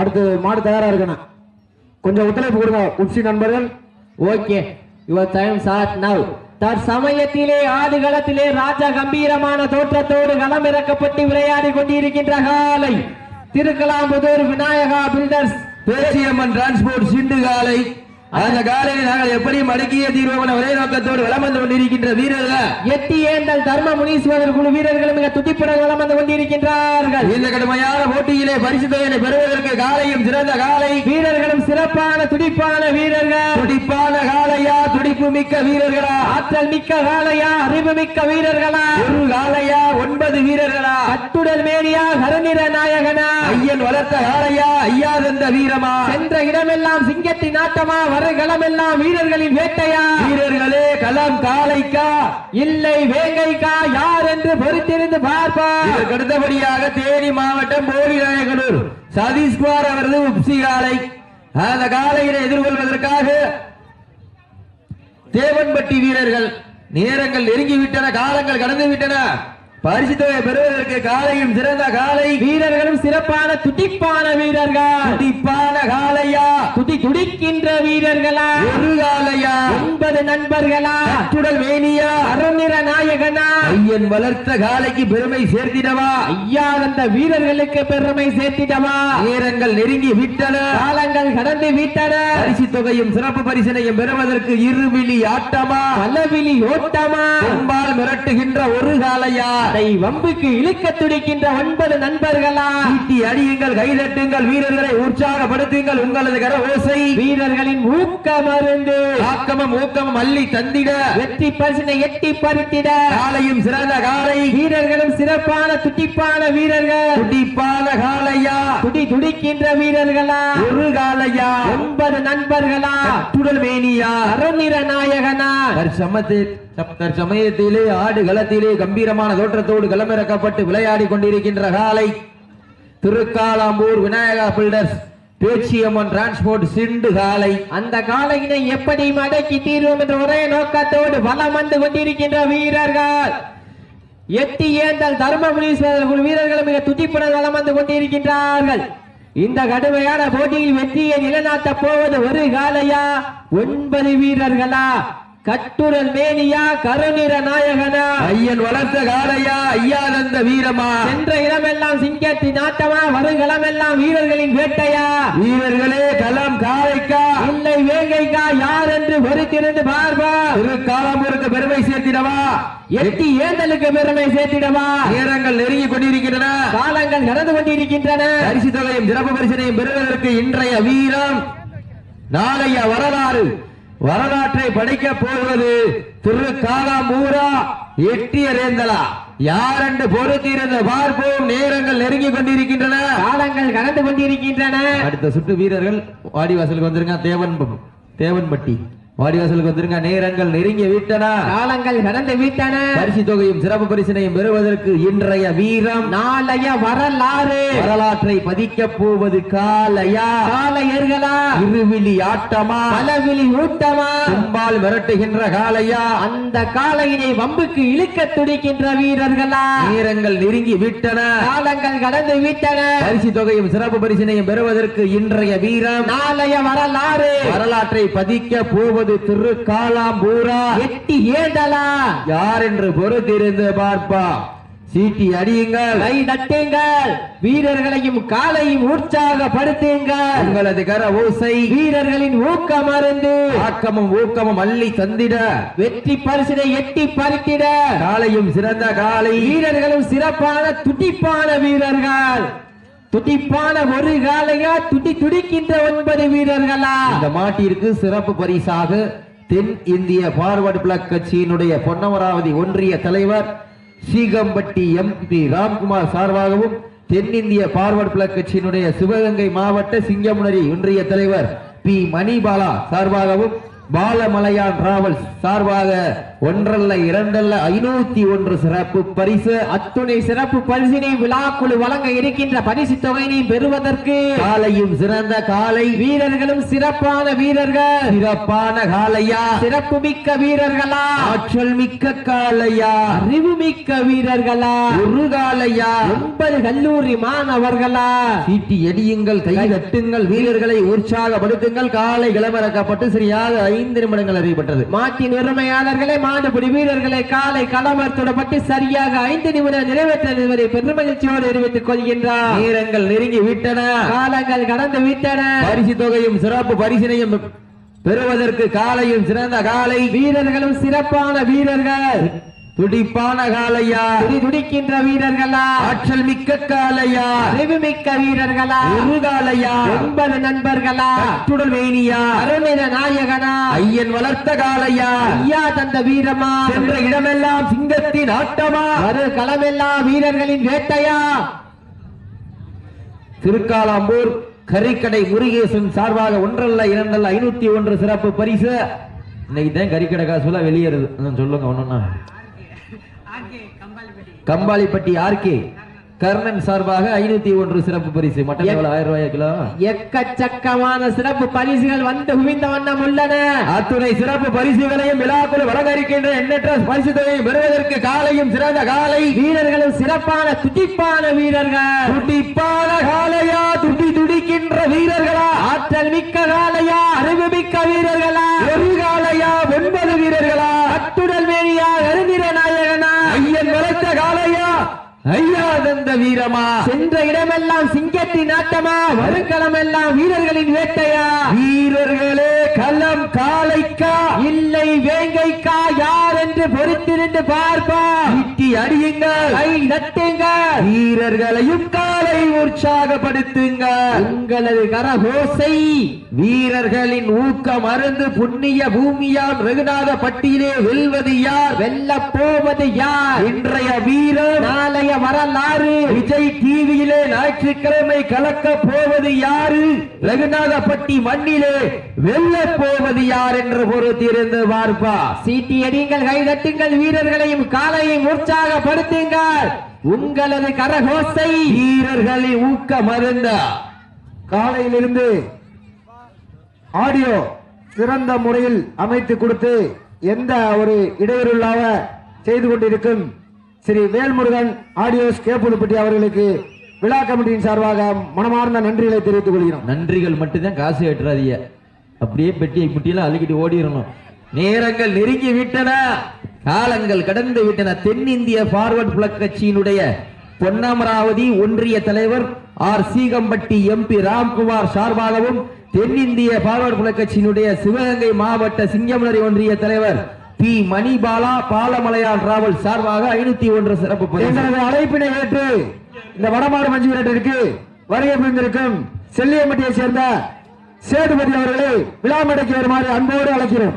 அடுத்து மாடு தயாரா இருக்கணும். கொஞ்சம் ஒத்துழைப்பு கொடுங்க உப்சி நண்பர்கள். Okay. Your time sir now தற்சமயத்திலே ஆடுகளத்திலே ராஜா கம்பீரமான தோற்றத்தோடு களம் இறக்கப்பட்டு விளையாடி கொண்டிருக்கின்ற காலை திருக்கலாம்புதூர் விநாயகா பில்டர்ஸ் பேசியம்மன் டிரான்ஸ்போர்ட் சிண்டு காலை. அந்த காலையை நாங்கள் எப்படி மடக்கிய தீர்வோம் ஒரே நோக்கத்தோடு வலம் வந்து கொண்டிருக்கின்ற வீரர்கள்? எட்டி ஏந்தல் தர்ம முனீஸ்வரர் குழு வீரர்கள் மிக துடிப்புடன் களம் வந்து கொண்டிருக்கின்றார்கள். இந்த கடுமையான போட்டியிலே பரிசு தொகையை பெறுவதற்கு காலையும் சிறந்த காலை. வீரர்களும் சிறப்பான துடிப்பான வீரர்கள். துடிப்பு மிக்க வீரர்களா? ஆற்றல் மிக்க காளையா? அறிவு மிக்க வீரர்களா? ஒரு காலையா ஒன்பது வீரர்களா? கட்டுடல் மேனியா? கருநிற நாயகனா? ஐயன் வளர்த்த காலையா ஐயா தந்த வீரமா? சென்ற இடமெல்லாம் சிங்கத்தின் ஆட்டமா வருகளமெல்லாம் வீரர்களின் வேட்டையா? வீரர்களே களம் காலைக்கா இல்லை வேங்கைக்கா? யார் என்று பொறுத்திருந்து பார்ப்போம் இதற்கு அடுத்தபடியாக தேனி மாவட்டம் போலி நாயகனூர் சதீஷ்குமார் அவரது உப்சி காலை அந்த காலையினை எதிர்கொள்வதற்காக தேவன்பட்டி வீரர்கள் நேரங்கள் நெருங்கி விட்டன காலங்கள் கடந்து விட்டன பரிசு தொகை பெறுவதற்கு காலையும் சிறந்த காலை. வீரர்களும் சிறப்பான துடிப்பான வீரர்கள். துடிப்பான காலையா? துடி துடிக்கின்ற வீரர்களா? ஒரு காலையா? ஒன்பது நண்பர்களா? அத்துடல் மேனியா? அருநிற நாயகனா? ஐயன் வளர்த்த காலைக்கு பெருமை சேர்த்திடவா? ஐயா அந்த வீரர்களுக்கு பெருமை சேர்த்திடவா? நேரங்கள் நெருங்கி விட்டன. காலங்கள் கடந்து விட்டன. பரிசு தொகையும் சிறப்பு பரிசினையும் பெறுவதற்கு இருவிழி ஆட்டமா? பலவிழி ஓட்டமா? மிரட்டுகின்ற ஒரு காலையா? அதை வம்புக்கு இழுக்க துடிக்கின்ற ஒன்பது நண்பர்களா? ஈட்டி அடியுங்கள் கைதட்டுங்கள் வீரர்களை உற்சாகப்படுத்துங்கள் உங்களது கர ஓசை. வீரர்களின் ஊக்க மருந்து. ஆக்கமும் ஊக்கமும் அள்ளி தந்திட. வெற்றி பரிசினை எட்டி பறித்திட. காலையும் சிறந்த காலை வீரர்களும் சிறப்பான துடிப்பான வீரர்கள். துடிப்பான காலையா துடி துடிக்கின்ற வீரர்களா? ஒரு காலையா ஒன்பது நண்பர்களா? துடல் மேனியா? அருநிற நாயகனா? தற்சமயத்திலே ஆடு களத்திலே கம்பீரமான தோற்றத்தோடு களமிறக்கப்பட்டு விளையாடி கொண்டிருக்கின்ற காலை திருக்காலாம்பூர் விநாயகா பில்டர்ஸ் பேச்சியம்மன் டிரான்ஸ்போர்ட் சிண்டு காலை. அந்த காலையினை எப்படி மடக்கி தீர்வோம் என்ற ஒரே நோக்கத்தோடு வலம் வந்து கொண்டிருக்கின்ற வீரர்கள். எட்டி ஏந்தல் தர்மபுரீஸ்வரர் வீரர்கள் மிக துதிப்புடன் வலம் வந்து கொண்டிருக்கின்றார்கள். இந்த கடுமையான போட்டியில் வெற்றியை நிலைநாட்ட போவது ஒரு காலையா? ஒன்பது வீரர்களா? கட்டுரல் மேனியா கருநிற நாயகனா. ஐயன் வளர்த்த காலையா ஐயா தந்த வீரமா. சென்ற இடமெல்லாம் சிங்கத்தின் ஆட்டமா வருகளமெல்லாம் வீரர்களின் வேட்டையா. வீரர்களே களம் காலைக்கா இல்லை வேங்கைக்கா யார் என்று பொறுத்திருந்து பார்ப்பா திருக்காலாம்பூருக்கு பெருமை சேர்த்திடவா. எட்டி ஏந்தலுக்கு பெருமை சேர்த்திடவா. நேரங்கள் நெருங்கி கொண்டிருக்கின்றன. காலங்கள் கடந்து கொண்டிருக்கின்றன. பரிசு தொகையும் சிறப்பு பரிசினையும் பெறுவதற்கு இன்றைய வீரம் நாளைய வரலாறு. வரலாற்றை படைக்க போவது திரு காலாமூரா எட்டியரேந்தலா யார் என்று பொறுத்திருந்த பார்ப்போம். நேரங்கள் நெருங்கி கொண்டிருக்கின்றன. காலங்கள் கடந்து கொண்டிருக்கின்றன. அடுத்த சுற்று வீரர்கள் வாடிவாசலுக்கு வந்துருங்க. தேவன் தேவன்பட்டி. வாடிவாசலுக்கு வந்துருங்க. நேரங்கள் நெருங்கி விட்டன. காலங்கள் கடந்து விட்டன. பரிசு தொகையும் சிறப்பு பரிசினையும் பெறுவதற்கு இன்றைய வீரம் நாளைய வரலாறு. வரலாற்றை பதிக்க போவது காலையா காலையர்களா இருவிழி ஆட்டமா? பலவிழி ஊட்டமா? கும்பால் மிரட்டுகின்ற காலையா அந்த காலையினை வம்புக்கு இழுக்க துடிக்கின்ற வீரர்களா? நேரங்கள் நெருங்கி விட்டன. காலங்கள் கடந்து விட்டன. பரிசு தொகையும் சிறப்பு பரிசினையும் பெறுவதற்கு இன்றைய வீரம் நாளைய வரலாறு. வரலாற்றை பதிக்க போவது திரு காலாம்பூரா எட்டி ஏதலா யார் என்று பொறுத்திருந்து பார்ப்பா சீட்டி அடியுங்கள். கை தட்டுங்கள். வீரர்களையும் காலையும் உற்சாகப்படுத்துங்கள். உங்களது கர ஓசை. வீரர்களின் ஊக்க மருந்து ஆக்கமும் ஊக்கமும் அள்ளி தந்திட. வெற்றி பரிசினை எட்டி பறித்திட. காலையும் சிறந்த காலை. வீரர்களும் சிறப்பான துடிப்பான வீரர்கள். துடிப்பான ஒரு காலையா துடி துடிக்கின்ற ஒன்பது வீரர்களா? இந்த மாட்டிற்கு சிறப்பு பரிசாக தென் இந்திய பார்வர்டு பிளாக் கட்சியினுடைய பொன்னமராவதி ஒன்றிய தலைவர் சீகம்பட்டி எம் பி ராம்குமார் சார்பாகவும் தென்னிந்திய பார்வர்டு பிளாக் கட்சியினுடைய சிவகங்கை மாவட்ட சிங்கமுனரி ஒன்றிய தலைவர் பி மணிபாலா சார்பாகவும் பாலமலையான் டிராவல்ஸ் சார்பாக ஒன்றல்ல இரண்டல்ல ஐநூத்தி ஒன்று சிறப்பு பரிசு. அத்துணை சிறப்பு பரிசினை விழாக்குழு வழங்க இருக்கின்ற பரிசு தொகையினை பெறுவதற்கு காலையும் சிறந்த காலை. வீரர்களும் சிறப்பான வீரர்கள். சிறப்பான காலையா? சிறப்பு மிக்க வீரர்களா? ஆற்றல் மிக்க காலையா? அறிவு மிக்க வீரர்களா? ஒரு காலையா? ஒன்பது கல்லூரி மாணவர்களா? சீட்டி எடியுங்கள் கை தட்டுங்கள் வீரர்களை உற்சாகப்படுத்துங்கள். காலை கிளம்பறக்கப்பட்டு சரியாக ஐந்து நிமிடங்கள் அறியப்பட்டது. மாட்டின் உரிமையாளர்களே மாடுபிடி வீரர்களை காலை களமர்த்துடப்பட்டு சரியாக ஐந்து நிமிடம் நிறைவேற்றுவதை பெருமகிழ்ச்சியோடு தெரிவித்துக் கொள்கின்றார். நேரங்கள் நெருங்கி விட்டன. காலங்கள் கடந்து விட்டன. பரிசு தொகையும் சிறப்பு பரிசினையும் பெறுவதற்கு காலையும் சிறந்த காலை. வீரர்களும் சிறப்பான வீரர்கள். துடிப்பான காலையா துடி துடிக்கின்ற வீரர்களா? ஆற்றல் மிக்க காலையா அறிவு மிக்க வீரர்களா? ஒரு காலையா ஒன்பது நண்பர்களா? சுடல் வேணியா அருணின நாயகனா? ஐயன் வளர்த்த காலையா ஐயா தந்த வீரமா? சென்ற இடமெல்லாம் சிங்கத்தின் ஆட்டமா? வரு களமெல்லாம் வீரர்களின் வேட்டையா? திருக்காலாம்பூர் கறிக்கடை முருகேசன் சார்பாக ஒன்றல்ல இரண்டல்ல ஐநூத்தி ஒன்று சிறப்பு பரிசு. இன்னைக்கு தான் கறிக்கடை காசுல வெளியேறுது. சொல்லுங்க ஒண்ணுன்னா கம்பாளிப்பட்டி ஆர்கே கர்ணன் சார்பாக ஐநூத்தி ஒன்று சிறப்பு பரிசு. மட்டன் ஆயிரம் ரூபாய் கிலோ? எக்கச்சக்கமான சிறப்பு பரிசுகள் வந்து குவிந்த வண்ணம் உள்ளன. அத்துணை சிறப்பு பரிசுகளையும் விழாக்குழு வழங்க இருக்கின்ற எண்ணற்ற பரிசு தொகையை பெறுவதற்கு காலையும் சிறந்த காலை. வீரர்களும் சிறப்பான துடிப்பான வீரர்கள். துடிப்பான காலையா? துடி துடிக்கின்ற வீரர்களா? ஆற்றல் மிக்க காலையா? அறிவு மிக்க வீரர்களா ஒரு காலையா ஒன்பது வீரர்களா அத்துடல் வேணியா அருந்திர நாயகனா ஐயன் வளர்த்த காலையா ஐயா வீரமா? சென்ற இடமெல்லாம் சிங்கத்தின் ஆட்டமா வருங்களமெல்லாம் வீரர்களின் வேட்டையா? வீரர்களே களம் காலைக்கா? இல்லை வேங்கைக்கா யார் என்று பொறுத்திருந்து பார்ப்பா? ஈட்டி அடியுங்கள். கை தட்டுங்கள். வீரர்களையும் காலை உற்சாகப்படுத்துங்கள். உங்களது கரகோசை. வீரர்களின் ஊக்கம் அருந்து புண்ணிய பூமியாம் ரகுநாத பட்டியிலே வெல்வது யார்? வெல்ல போவது யார்? இன்றைய வீரர். நாளைய வரலாறு. விஜய் டிவியிலே ஞாயிற்றுக்கிழமை கலக்க போவது யாரு? ரகுநாதப்பட்டி மண்ணிலே வெல்ல போவது யார் என்று பொறுத்திருந்து பார்ப்பா. சீட்டி அடியுங்கள் கைதட்டுங்கள் வீரர்களையும் காலையும் உற்சாகப்படுத்துங்கள். உங்களது கரகோசை வீரர்களை ஊக்க மருந்த. காலையிலிருந்து ஆடியோ சிறந்த முறையில் அமைத்து கொடுத்து எந்த ஒரு இடையூறு செய்து கொண்டிருக்கும் ஸ்ரீ வேல்முருகன் ஆடியோஸ் கேப்புதுப்பட்டி அவர்களுக்கு விழா கமிட்டியின் சார்பாக மனமார்ந்த நன்றிகளை தெரிவித்துக் கொள்கிறோம். நன்றிகள் மட்டும்தான் காசு ஏற்றாதீங்க அப்படியே பெட்டியை முட்டியெல்லாம் அழுகிட்டு ஓடிடணும். நேரங்கள் நெருங்கி விட்டன. காலங்கள் கடந்து விட்டன. தென்னிந்திய பார்வர்ட் பிளக் கட்சியினுடைய பொன்னமராவதி ஒன்றிய தலைவர் ஆர். சீகம்பட்டி எம்பி ராம்குமார் சார்பாகவும் தென்னிந்திய பார்வர்ட் பிளக் கட்சியினுடைய சிவகங்கை மாவட்ட சிங்கமலரி ஒன்றிய தலைவர் பி மணிபாலா பாலமலையான் டிராவல் சார்பாக ஐநூத்தி ஒன்று சிறப்பு அழைப்பினை ஏற்று இந்த வடமாடு மஞ்சு விரட்டிற்கு வருகை புரிந்திருக்கும் செல்லியம்பட்டியை சேர்ந்த சேதுபதி அவர்களை விழா மேடைக்கு வருமாறு அன்போடு அழைக்கிறோம்.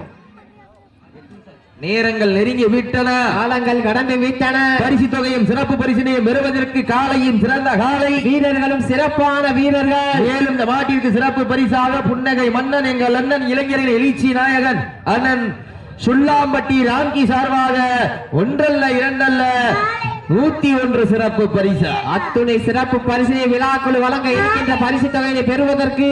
நேரங்கள் நெருங்கி விட்டன. காலங்கள் கடந்து விட்டன. பரிசு தொகையும் சிறப்பு பரிசினையும் பெறுவதற்கு காலையும் சிறந்த காலை. வீரர்களும் சிறப்பான வீரர்கள். மேலும் இந்த மாட்டிற்கு சிறப்பு பரிசாக புன்னகை மன்னன் எங்கள் அண்ணன் இளைஞரின் எழுச்சி நாயகன் அண்ணன் சுல்லாம்பட்டி ராம்கி சார்பாக ஒன்றல்ல இரண்டல்ல நூத்தி ஒன்று சிறப்பு பரிசா. அத்துணை சிறப்பு பரிசினை விழாக்குழு வழங்க இருக்கின்ற பரிசு தொகையை பெறுவதற்கு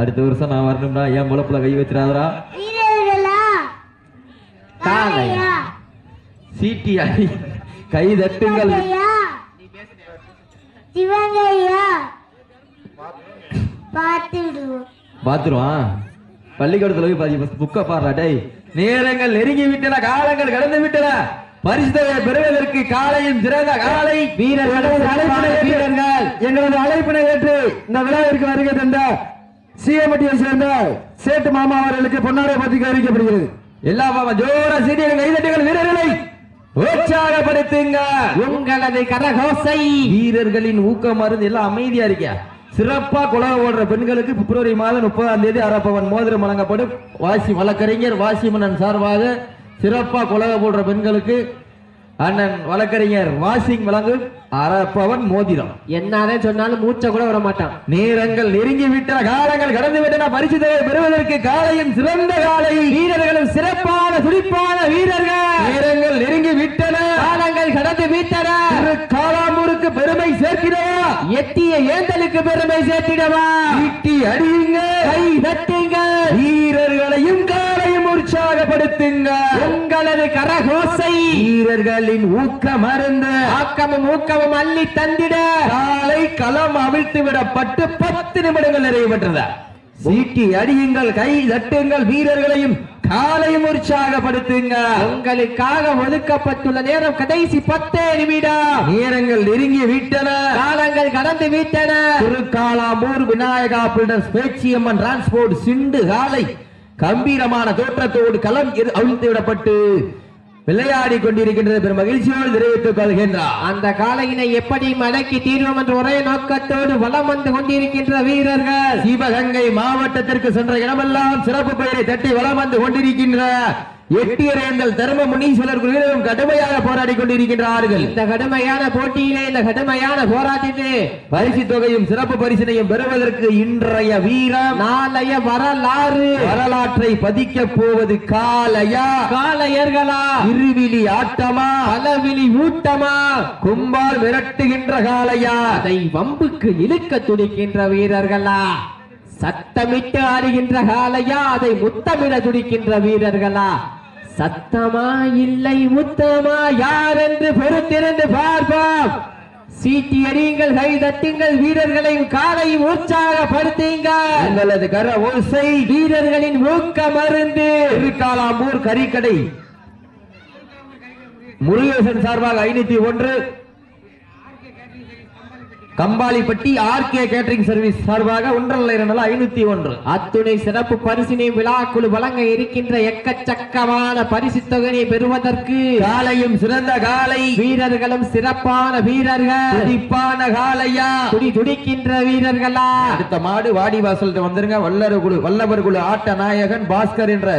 அடுத்த வருஷம் நான் வரணும்னா என் முளப்புல கை வச்சிடாதரா சீட்டி அடி. கை தட்டுங்கள். பாத்துருவான் பள்ளிக்கூடத்துல போய் பாதி புக்க பாடுறா. டேய் நேரங்கள் நெருங்கி விட்டன காலங்கள் கடந்து விட்டன. பரிசு தொகையை பெறுவதற்கு காலையும் சிறந்த காலை வீரர்கள் வீரர்கள். எங்களது அழைப்பினை ஏற்று இந்த விழாவிற்கு வருகை தந்த சீஎம்பட்டியை சேர்ந்த சேட்டு மாமா அவர்களுக்கு பொன்னாடை பத்திரிகை அறிவிக்கப்படுகிறது எல்லா பாபா ஜோரா சீனியர் கைதட்டுகள் வீரர்களை உற்சாகப்படுத்துங்க. உங்களது கரகோசை. வீரர்களின் ஊக்கம் மருந்து எல்லாம் அமைதியா இருக்கியா சிறப்பா குலக ஓடுற பெண்களுக்கு பிப்ரவரி மாதம் முப்பதாம் தேதி அரப்பவன் மோதிரம் வழங்கப்படும். வாசி வழக்கறிஞர் வாசிமன்னன் சார்பாக சிறப்பா குலக போடுற பெண்களுக்கு அண்ணன் வழக்கறிஞர் வாசிங் வழங்கும் அரப்பவன் மோதிரம். என்னதான் சொன்னாலும் மூச்சை கூட விட மாட்டான். நேரங்கள் நெருங்கி விட்டன காலங்கள் கடந்து விட்டன பரிசு பெறுவதற்கு காலையும் சிறந்த காலை வீரர்களும் சிறப்பான துடிப்பான வீரர்கள். நேரங்கள் நெருங்கி விட்டன காலங்கள் கடந்து விட்டன காலாமூருக்கு பெருமை சேர்க்கிறவா எட்டிய ஏந்தலுக்கு பெருமை சேர்த்திடவா? ஈட்டி அடியுங்க கை தட்டுங்கள். வீரர்களையும் காலையும் உற்சாகப்படுத்துங்க. உங்களது கரகோசை. வீரர்களின் ஊக்கம் அருந்து. ஆக்கமும் ஊக்கமும் அள்ளி தந்திட. காலை களம் அவிழ்த்து விடப்பட்டு பத்து நிமிடங்கள் நிறைவு சீட்டி அடியுங்கள் கை தட்டுங்கள் வீரர்களையும். காலையும் உற்சாகப்படுத்துங்க. உங்களுக்காக ஒதுக்கப்பட்டுள்ள நேரம் கடைசி பத்தே நிமிடம். நேரங்கள் நெருங்கி விட்டன. காலங்கள் கடந்து விட்டன. திருக்காலாமூர் விநாயகா பில்டர்ஸ் பேச்சியம்மன் டிரான்ஸ்போர்ட் சிண்டு காலை கம்பீரமான தோற்றத்தோடு களம் அவிழ்த்து விடப்பட்டு விளையாடி கொண்டிருக்கின்றது. பெரும் மகிழ்ச்சியோடு தெரிவித்துக் கொள்கின்றார். அந்த காலையினை எப்படி மடக்கி தீர்வோம் என்ற ஒரே நோக்கத்தோடு வலம் வந்து கொண்டிருக்கின்ற வீரர்கள். சிவகங்கை மாவட்டத்திற்கு சென்ற இடமெல்லாம் சிறப்பு பெயரை தட்டி வளம் வந்து கொண்டிருக்கின்ற எட்டியரேந்தல் தர்ம முனீஸ்வரர் குழுவினரும் கடுமையாக போராடி கொண்டிருக்கின்றார்கள். இந்த கடுமையான போட்டியிலே இந்த கடுமையான போராட்டத்திலே பரிசு தொகையும் சிறப்பு பரிசினையும் பெறுவதற்கு இன்றைய வீரம் நாளைய வரலாறு. வரலாற்றை பதிக்க போவது காலையா காளையர்களா? இருவிழி ஆட்டமா? பலவிழி ஊட்டமா? கும்பால் மிரட்டுகின்ற காலையா அதை வம்புக்கு இழுக்க துடிக்கின்ற வீரர்களா? சத்தமிட்டு ஆடுகின்ற காளையா? அதை முத்தமிட துடிக்கின்ற வீரர்களா? சத்தமா இல்லை முத்தமா யார் என்று பொறுத்திருந்து பார்ப்போம். சீட்டி அடியுங்கள் கை தட்டுங்கள் வீரர்களையும் காலையும் உற்சாகப்படுத்துங்கள் உங்களது கர ஓசை வீரர்களின் ஊக்க மருந்து திருக்காலாம்பூர் கறிக்கடை. முருகேசன் சார்பாக ஐநூத்தி ஒன்று. கம்பாலிப்பட்டி ஆர்கே கேட்டரிங் சர்வீஸ் சார்பாக ஒன்றரை இரண்டு ஐநூத்தி ஒன்று. அத்துணை சிறப்பு பரிசினை விழாக்குழு வழங்க இருக்கின்ற எக்கச்சக்கமான பரிசு தொகையை பெறுவதற்கு காலையும் சிறந்த காலை. வீரர்களும் சிறப்பான வீரர்கள். துடிப்பான காலையா? துடி துடிக்கின்ற வீரர்களா? அடுத்த மாடு வாடிவாசல் வந்துருங்க. வல்லர் குழு வல்லவர் குழு ஆட்ட நாயகன் பாஸ்கர் என்ற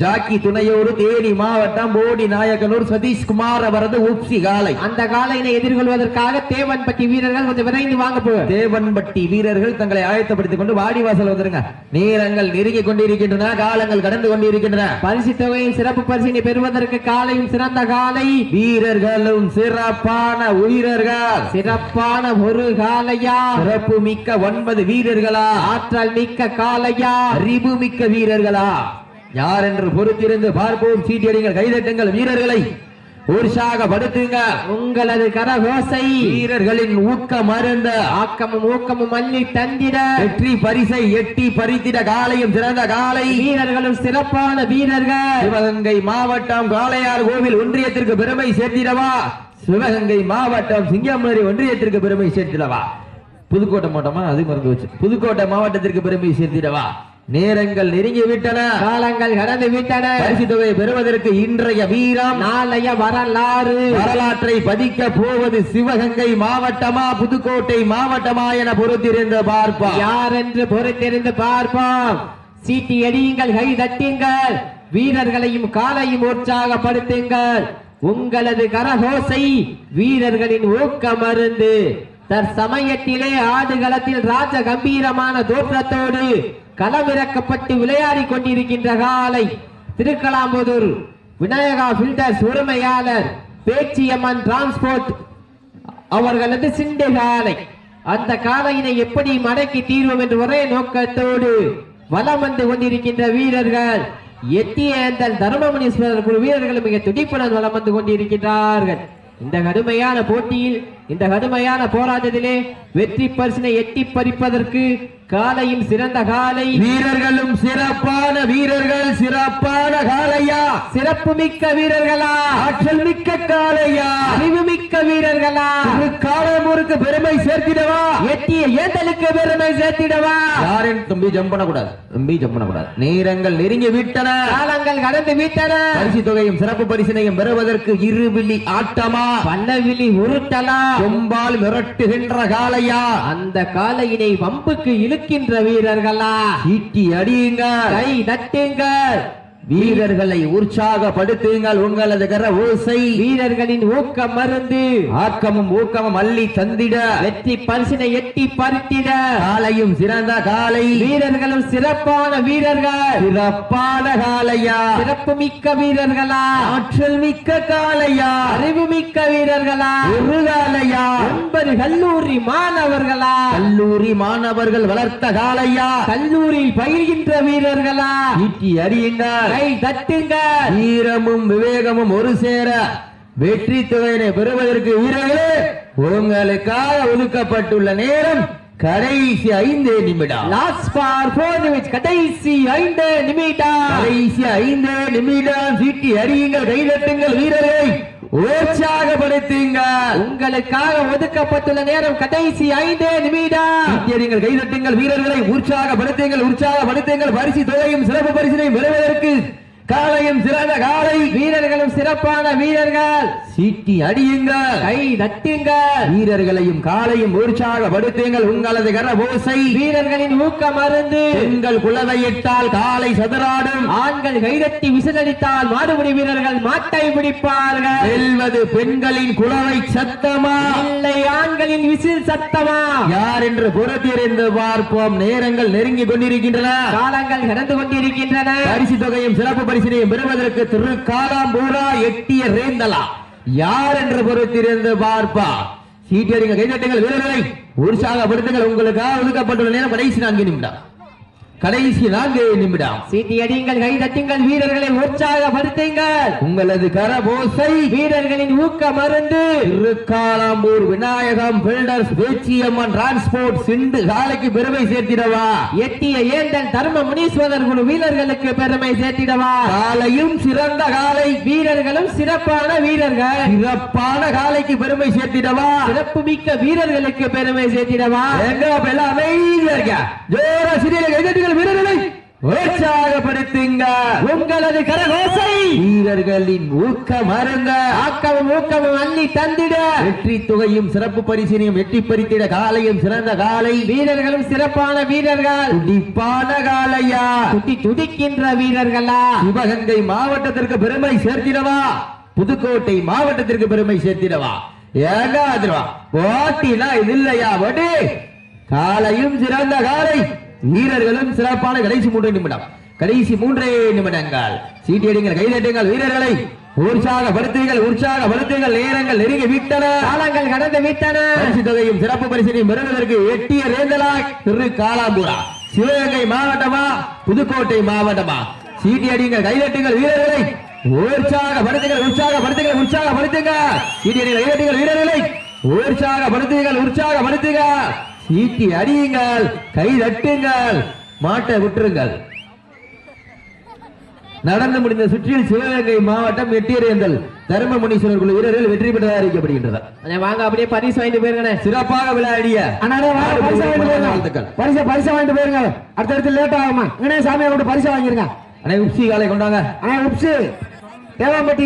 ஜாக்கி துணையோடு தேனி மாவட்டம் போடி நாயக்கனூர் சதீஷ்குமார் அவரது உப்சி காலை. அந்த காலையினை எதிர்கொள்வதற்காக தேவன்பட்டி வீரர்கள் கொஞ்சம் விரைந்து வாங்க போ தேவன்பட்டி வீரர்கள் தங்களை ஆயத்தப்படுத்திக் கொண்டு வாடிவாசல் வந்துருங்க. நேரங்கள் நெருங்கி கொண்டிருக்கின்றன காலங்கள் கடந்து கொண்டிருக்கின்றன. பரிசு தொகையின் சிறப்பு பரிசினை பெறுவதற்கு காலையும் சிறந்த காலை. வீரர்களும் சிறப்பான உயிரர்கள். சிறப்பான ஒரு காலையா? சிறப்பு மிக்க ஒன்பது வீரர்களா? ஆற்றல் மிக்க காலையா? அறிவு மிக்க வீரர்களா? யார் என்று பொறுத்திருந்து பார்ப்போம். சீட்டியடிங்கள் கைதட்டுங்கள். வீரர்களை உற்சாகப்படுத்துங்க உங்களது கரகோசை. வீரர்களின் ஊக்கம் அருந்த. ஆக்கமும் ஊக்கமும் அள்ளி தந்திட. வெற்றி பரிசை எட்டி பறித்திட காலையும் சிறந்த காலை. வீரர்களும் சிறப்பான வீரர்கள். சிவகங்கை மாவட்டம் காளையார் கோவில் ஒன்றியத்திற்கு பெருமை சேர்த்திடவா? சிவகங்கை மாவட்டம் சிங்கமேரி ஒன்றியத்திற்கு பெருமை சேர்த்திடவா? புதுக்கோட்டை மாவட்டமா? அது மறந்து வச்சு புதுக்கோட்டை மாவட்டத்திற்கு பெருமை சேர்த்திடவா? நேரங்கள் நெருங்கி விட்டன காலங்கள் கடந்து விட்டன பரிசு தொகை பெறுவதற்கு இன்றைய வீரம். நாளைய வரலாறு. வரலாற்றை பதிக்க போவது சிவகங்கை மாவட்டமா புதுக்கோட்டை மாவட்டமா என பொறுத்திருந்து பார்ப்பா யார் என்று பொறுத்திருந்து பார்ப்போம். சீட்டி எடியுங்கள் கை தட்டுங்கள். வீரர்களையும் காலையும் உற்சாகப்படுத்துங்கள். உங்களது கரகோசை வீரர்களின் ஊக்க மருந்து தற்சமயத்திலே ஆடுகளத்தில் ராஜ கம்பீரமான தோற்றத்தோடு களமிறக்கப்பட்டு விளையாடி கொண்டிருக்கின்ற காலை திருக்கலாம்புதூர் விநாயகா பில்டர்ஸ் உரிமையாளர் பேச்சியம்மன் டிரான்ஸ்போர்ட் அவர்களது சிண்டு காலை. அந்த காலையினை எப்படி மடக்கி தீர்வோம் என்று ஒரே நோக்கத்தோடு வலம் வந்து கொண்டிருக்கின்ற வீரர்கள் எத்தியேந்தல் தர்மமுனீஸ்வரர் குழு வீரர்கள் மிக துடிப்புடன் வலம் வந்து கொண்டிருக்கின்றார்கள். இந்த கடுமையான போட்டியில் இந்த கடுமையான போராட்டத்திலே வெற்றி பரிசினை எட்டி பறிப்பதற்கு காலையும் சிறந்த காலை. வீரர்களும் சிறப்பான வீரர்கள் சிறப்பான காளையா சிறப்பு மிக்க வீரர்களா? ஆற்றல் மிக்க காளையா அறிவு மிக்க வீரர்களா காலமூருக்கு பெருமை சேர்த்திடவா? எட்டிய ஏந்தலுக்கு பெருமை சேர்த்திடவா? யாரும் தம்பி ஜம்ப் பண்ணக்கூடாது தம்பி ஜம்ப் பண்ணக்கூடாது நேரங்கள் நெருங்கி விட்டன. காலங்கள் கடந்து விட்டன. பரிசு தொகையும் சிறப்பு பரிசினையும் பெறுவதற்கு இருவிழி ஆட்டமா? பல்லவிழி உருட்டலா? கொம்பால் மிரட்டுகின்ற காளையா? அந்த காலையினை வம்புக்கு இழுக்கின்ற வீரர்களா? ஈட்டி அடியுங்க கை தட்டுங்கள். வீரர்களை உற்சாகப்படுத்துங்கள். உங்களது கர ஓசை. வீரர்களின் ஊக்க மருந்து. ஆக்கமும் ஊக்கமும் அள்ளி தந்திட. வெற்றி பரிசினை எட்டி பறித்திட. காலையும் சிறந்த காலை. வீரர்களும் சிறப்பான வீரர்கள். சிறப்பான காலையா. சிறப்பு மிக்க வீரர்களா. ஆற்றல் மிக்க காலையா. அறிவு மிக்க வீரர்களா. ஒரு காலையா. ஒன்பது கல்லூரி மாணவர்களா. கல்லூரி மாணவர்கள் வளர்த்த காலையா. கல்லூரியில் பயிர்கின்ற வீரர்களா. ஈட்டி அறியுங்கள் கை தட்டுங்க. வீரமும் விவேகமும் ஒரு சேர வெற்றி தொகையினை பெறுவதற்கு வீரர்களே உங்களுக்காக ஒதுக்கப்பட்டுள்ள நேரம் கடைசி ஐந்து நிமிடம். லாஸ்ட் ஃபார் ஃபோர் நிமிஷம் கடைசி ஐந்து நிமிடம். கடைசி ஐந்து நிமிடம் சீட்டி அறியுங்கள் கைதட்டுங்கள் வீரரை உற்சாகப்படுத்துங்கள் உங்களுக்காக ஒதுக்கப்பட்டுள்ள நேரம் கடைசி ஐந்து நிமிடம். அறியுங்கள் கைதட்டுங்கள் வீரர்களை உற்சாகப்படுத்துங்கள் உற்சாகப்படுத்துங்கள். பரிசு தொகையும் சிறப்பு பரிசினை பெறுவதற்கு காலையும் சிறந்த காலை வீரர்களும் சிறப்பான வீரர்கள். சீட்டி அடியுங்கள். கை தட்டுங்கள். வீரர்களையும் காலையும் உற்சாகப்படுத்துங்கள். உங்களது கரபோசை. வீரர்களின் ஊக்க மருந்து. பெண்கள் குலவையிட்டால் காலை சதுராடும் ஆண்கள் கைதட்டி விசிலடித்தால் மாடுபிடி வீரர்கள் மாட்டை பிடிப்பார்கள். வெல்வது பெண்களின் குலவை சத்தமா? இல்லை ஆண்களின் விசில் சத்தமா? யார் என்று புறத்திருந்து பார்ப்போம். நேரங்கள் நெருங்கி கொண்டிருக்கின்றன. காலங்கள் கடந்து கொண்டிருக்கின்றன. பரிசு தொகையும் சிறப்பு பரிசினையும் பெறுவதற்கு திரு காலாம்பூரா எட்டிய ரேந்தலா. யார் என்று பொறுத்திருந்து பார்ப்பா. சீட்டடிங்க கைதட்டுங்கள் வீரர்களை. உற்சாகப்படுத்துங்கள். உங்களுக்காக ஒதுக்கப்பட்டுள்ள நேரம் கடைசி நான்கு நிமிடம். கடைசி நான்கு நிமிடம். சீட்டி அடியுங்கள் கை தட்டுங்கள் வீரர்களை உற்சாகப்படுத்துங்கள். உங்களது கரபோசை வீரர்களின் ஊக்க மருந்து. திருக்காலாம்பூர் விநாயகம் பில்டர்ஸ் பேச்சியம்மன் டிரான்ஸ்போர்ட் சிண்டு காலைக்கு பெருமை சேர்த்திடவா? எட்டிய ஏந்தல் தர்ம முனீஸ்வரர் குழு வீரர்களுக்கு பெருமை சேர்த்திடவா? காலையும் சிறந்த காலை. வீரர்களும் சிறப்பான வீரர்கள். சிறப்பான காலைக்கு பெருமை சேர்த்திடவா? சிறப்பு மிக்க வீரர்களுக்கு பெருமை சேர்த்திடவா? எங்க எல்லாம் ஜோர சிறிய கைதட்டுகள் வீரர்களை உற்சாகப்படுத்துங்க. உங்களது கரகோசை. வீரர்களின் ஊக்கம் அருங்க ஆக்கமும் ஊக்கமும் அள்ளி தந்திட. வெற்றி தொகையும் சிறப்பு பரிசினையும் வெற்றி பறித்திட காலையும் சிறந்த காலை. வீரர்களும் சிறப்பான வீரர்கள். துடிப்பான காலையா. துடி துடிக்கின்ற வீரர்களா. சிவகங்கை மாவட்டத்திற்கு பெருமை சேர்த்திடவா. புதுக்கோட்டை மாவட்டத்திற்கு பெருமை சேர்த்திடவா. ஏங்க போட்டினா இது இல்லையா வடி. காலையும் சிறந்த காலை. வீரர்களும் சிறப்பான கடைசி மூன்று நிமிடம். கடைசி மூன்றே நிமிடங்கள். சீட்டியடிங்கள் கைதட்டுங்கள் வீரர்களை. உற்சாகப்படுத்துங்கள் உற்சாகப்படுத்துங்கள். நேரங்கள் நெருங்கி விட்டன. காலங்கள் கடந்து விட்டன. பரிசு தொகையும் சிறப்பு பரிசினையும் பெறுவதற்கு எட்டிய ரேந்தலா திரு காலாம்பூரா. சிவகங்கை மாவட்டமா புதுக்கோட்டை மாவட்டமா? சீட்டி அடிங்கள் கைதட்டுங்கள் வீரர்களை. உற்சாகப்படுத்துங்கள் உற்சாகப்படுத்துங்கள் உற்சாகப்படுத்துங்க சீட்டி அடிங்கள் கைதட்டுங்கள் வீரர்களை. உற்சாகப்படுத்துங்கள் உற்சாகப்படுத்துங்க சீட்டி அடியுங்கள் கை தட்டுங்கள் மாட்டை விட்டுருங்கள். நடந்து முடிந்த சுற்றில் சிவகங்கை மாவட்டம் எட்டியரேந்தல் தர்மமுனீஸ்வரர் குழு வீரர்கள் வெற்றி பெற்றதாக அறிவிக்கப்படுகின்றனர். அண்ணே, வாங்க அப்படியே பரிசு வாங்கிட்டு போயிருங்கண்ணே. சிறப்பாக விளையாடிய போயிருங்க. வாழ்த்துக்கள். பரிசை பரிசை வாங்கிட்டு போயிருங்க. அடுத்தடுத்து லேட் ஆகுமா? இங்கனே சாமியை விட்டு பரிசை வாங்கிருங்க. அனை உப்சி காலை கொண்டாங்க. அண்ணா உப்சு. தேவாம்பட்டி